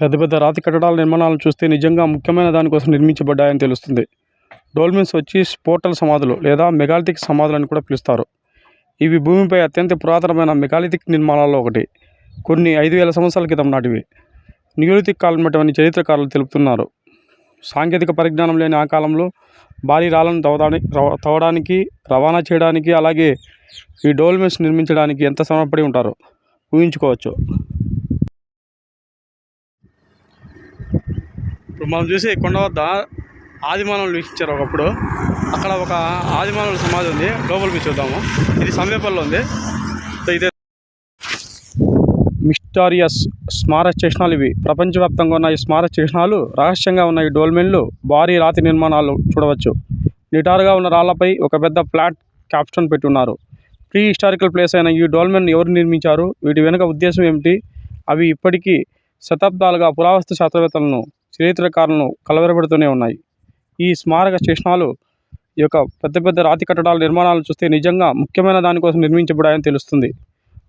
పెద్ద పెద్ద రాతి కట్టడాల నిర్మాణాలను చూస్తే నిజంగా ముఖ్యమైన దానికోసం నిర్మించబడ్డాయని తెలుస్తుంది. డోల్మెన్స్ వచ్చి స్పోర్టల్ సమాధులు లేదా మెగాలిథిక్ సమాధులు అని కూడా పిలుస్తారు. ఇవి భూమిపై అత్యంత పురాతనమైన మెగాలిథిక్ నిర్మాణాల్లో ఒకటి. కొన్ని ఐదు వేల సంవత్సరాల క్రితం నాటివి. నియోలిథిక్ కాలం నాటివని చరిత్రకారులు తెలుపుతున్నారు. సాంకేతిక పరిజ్ఞానం లేని ఆ కాలంలో భారీ రాళ్ళను తవ్వడానికి తవ్వడానికి రవాణా చేయడానికి అలాగే ఈ డోల్మెన్స్ నిర్మించడానికి ఎంత శ్రమపడి ఉంటారో ఊహించుకోవచ్చు. ఇప్పుడు మనం చూసే కొండ వద్ద ఆదిమానవులు వీక్షించారు ఒకప్పుడు. అక్కడ ఒక ఆదిమానవుల సమాధి ఉంది. లోపలికి చూద్దాము. ఇది సమీపంలో ఉంది. సో ఇదే మిస్టారియస్ స్మారక చిహ్నాలు ఇవి. ప్రపంచవ్యాప్తంగా ఉన్న ఈ స్మారక చిహ్నాలు రహస్యంగా ఉన్న ఈ డోల్మెన్లు భారీ రాతి నిర్మాణాలు చూడవచ్చు. నిటారుగా ఉన్న రాళ్ళపై ఒక పెద్ద ఫ్లాట్ క్యాప్షన్ పెట్టి ఉన్నారు ప్రీ హిస్టారికల్ ప్లేస్ అయిన ఈ డోల్మెన్ ఎవరు నిర్మించారు? వీటి వెనుక ఉద్దేశం ఏమిటి? అవి ఇప్పటికీ శతాబ్దాలుగా పురావస్తు శాస్త్రవేత్తలను చరిత్రకారులను కలవరపెడుతూనే ఉన్నాయి. ఈ స్మారక చిహ్నాలు ఈ యొక్క పెద్ద పెద్ద రాతి కట్టడాల నిర్మాణాలు చూస్తే నిజంగా ముఖ్యమైన దానికోసం నిర్మించబడాయని తెలుస్తుంది.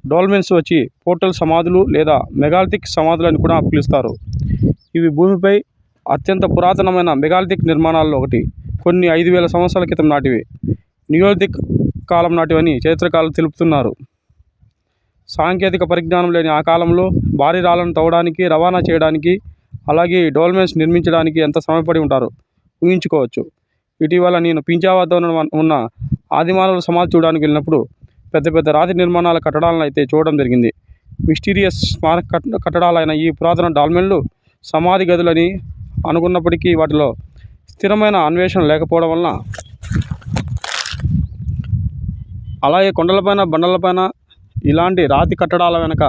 డోల్మెన్స్ వచ్చి పోర్టల్ సమాధులు లేదా మెగాలిథిక్ సమాధులు అని కూడా పిలుస్తారు. ఇవి భూమిపై అత్యంత పురాతనమైన మెగాలిథిక్ నిర్మాణాల్లో ఒకటి. కొన్ని ఐదు వేల సంవత్సరాల క్రితం నాటివి. నియోలిథిక్ కాలం నాటివని చరిత్రకారులు తెలుపుతున్నారు. సాంకేతిక పరిజ్ఞానం లేని ఆ కాలంలో భారీ రాళ్ళను తవ్వడానికి రవాణా చేయడానికి అలాగే ఈ డోల్మెన్స్ నిర్మించడానికి ఎంత శ్రమపడి ఉంటారో ఊహించుకోవచ్చు. ఇటీవల నేను పింజావద్ద ఉన్న ఆదిమానవుల సమాధి చూడడానికి వెళ్ళినప్పుడు పెద్ద పెద్ద రాతి నిర్మాణాల కట్టడాలను అయితే చూడడం జరిగింది. మిస్టీరియస్ స్మారక కట్టడాలైన ఈ పురాతన డాల్మెన్లు సమాధి గదులని అనుకున్నప్పటికీ వాటిలో స్థిరమైన అన్వేషణ లేకపోవడం వలన అలాగే కొండలపైన బండలపైన ఇలాంటి రాతి కట్టడాల వెనక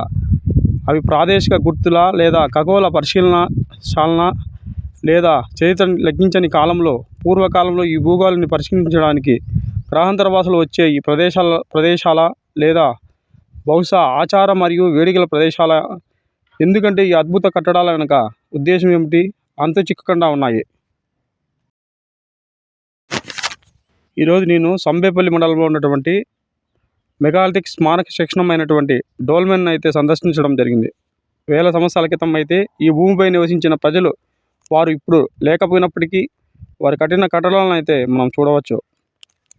అవి ప్రాదేశిక గుర్తుల లేదా ఖగోళ పరిశీలన శాలన లేదా చరిత్ర లెక్కించని కాలంలో పూర్వకాలంలో ఈ భూగోళాన్ని పరిశీలించడానికి గ్రహాంతరవాసులు వచ్చే ఈ ప్రదేశాల ప్రదేశాల లేదా బహుశా ఆచార మరియు వేడుకల ప్రదేశాల ఎందుకంటే ఈ అద్భుత కట్టడాల వెనుక ఉద్దేశం ఏమిటి? అంత చిక్కకుండా ఉన్నాయి. ఈరోజు నేను సంబేపల్లి మండలంలో ఉన్నటువంటి మెగాలిథిక్ స్మారక శిక్షణమైనటువంటి డోల్మెన్ అయితే సందర్శించడం జరిగింది. వేల సంవత్సరాల క్రితం అయితే ఈ భూమిపై నివసించిన ప్రజలు వారు ఇప్పుడు లేకపోయినప్పటికీ వారి కఠిన కట్టడాలను అయితే మనం చూడవచ్చు.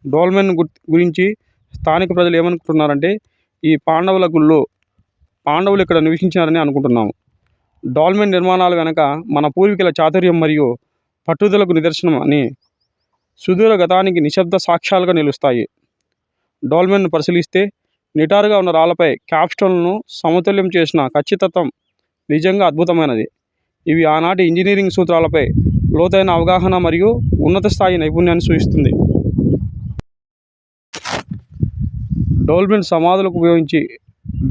డోల్మెన్ గురించి స్థానిక ప్రజలు ఏమనుకుంటున్నారంటే ఈ పాండవుల గుళ్ళు పాండవులు ఇక్కడ నివసించారని అనుకుంటున్నాము. డాల్మెన్ నిర్మాణాలు వెనక మన పూర్వీకుల చాతుర్యం మరియు పట్టుదలకు నిదర్శనం అని సుదూర గతానికి నిశ్శబ్ద సాక్ష్యాలుగా నిలుస్తాయి. డోల్మెన్ను పరిశీలిస్తే నిటారుగా ఉన్న రాళ్ళపై క్యాప్స్టోన్లను సమతుల్యం చేసిన ఖచ్చితత్వం నిజంగా అద్భుతమైనది. ఇవి ఆనాటి ఇంజనీరింగ్ సూత్రాలపై లోతైన అవగాహన మరియు ఉన్నత స్థాయి నైపుణ్యాన్ని సూచిస్తుంది. డోల్మెన్ సమాధులకు ఉపయోగించి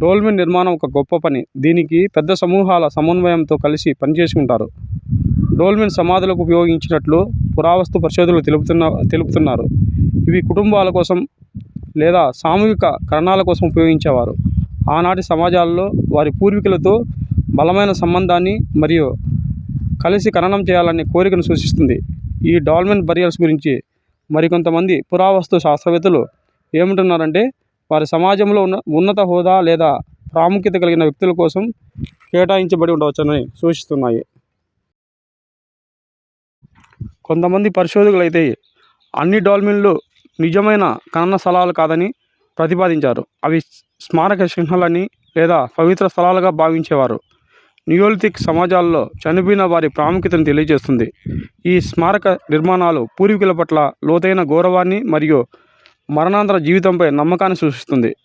డోల్మెన్ నిర్మాణం ఒక గొప్ప పని. దీనికి పెద్ద సమూహాల సమన్వయంతో కలిసి పనిచేసుకుంటారు ఉంటారు. డోల్మెన్ సమాధులకు ఉపయోగించినట్లు పురావస్తు పరిశోధకులు తెలుపుతున్న తెలుపుతున్నారు. ఇవి కుటుంబాల కోసం లేదా సామూహిక కరణాల కోసం ఉపయోగించేవారు. ఆనాటి సమాజాల్లో వారి పూర్వీకులతో బలమైన సంబంధాన్ని మరియు కలిసి ఖననం చేయాలనే కోరికను సూచిస్తుంది. ఈ డాల్మెన్ బరియల్స్ గురించి మరికొంతమంది పురావస్తు శాస్త్రవేత్తలు ఏమంటున్నారంటే వారి సమాజంలో ఉన్న ఉన్నత హోదా లేదా ప్రాముఖ్యత కలిగిన వ్యక్తుల కోసం కేటాయించబడి ఉండవచ్చని సూచిస్తున్నాయి. కొంతమంది పరిశోధకులు అయితే అన్ని డాల్మిన్లు నిజమైన ఖనన స్థలాలు కాదని ప్రతిపాదించారు. అవి స్మారక చిహ్నాలని లేదా పవిత్ర స్థలాలుగా భావించేవారు. నియోలిథిక్ సమాజాల్లో చనిపోయిన వారి ప్రాముఖ్యతను తెలియజేస్తుంది. ఈ స్మారక నిర్మాణాలు పూర్వీకుల పట్ల లోతైన గౌరవాన్ని మరియు మరణాంతర జీవితంపై నమ్మకాన్ని సూచిస్తుంది.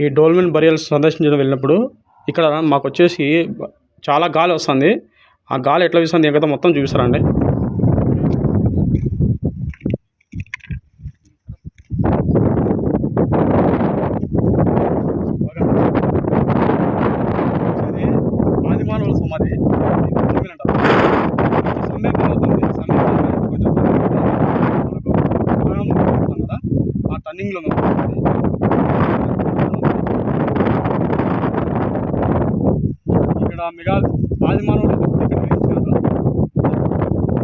ఈ డోల్మెన్ బరియల్స్ సందర్శించడం వెళ్ళినప్పుడు ఇక్కడ మాకు వచ్చేసి చాలా గాలి వస్తుంది. ఆ గాలి ఎట్లా వీస్తుంది? కదా మొత్తం చూపిస్తారండి ఆదిమానవుల సమాధి ఆ ఇక్కడ మెగా ఆదిమానవుడు ఇక్కడ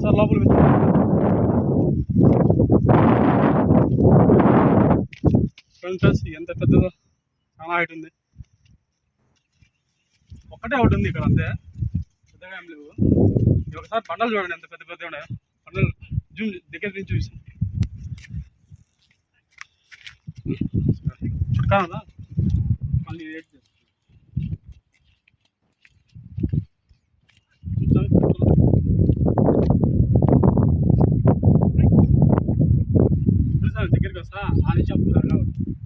సార్ లోపల ఫ్రెండ్స్ ఎంత పెద్దదో చాలా హైట్ ఉంది. ఒక్కటే ఒకటి ఉంది ఇక్కడ అంతే. పెద్దగా ఏం లేవు. ఒకసారి పండలు చూడండి ఎంత పెద్ద పెద్ద ఉన్నాయి. బండలు జూమ్ దగ్గర నుంచి చూసాం. కాదా? మళ్ళీ ఎయిట్ దగ్గరికి వస్తా. అని చెప్తున్నారు కాబట్టి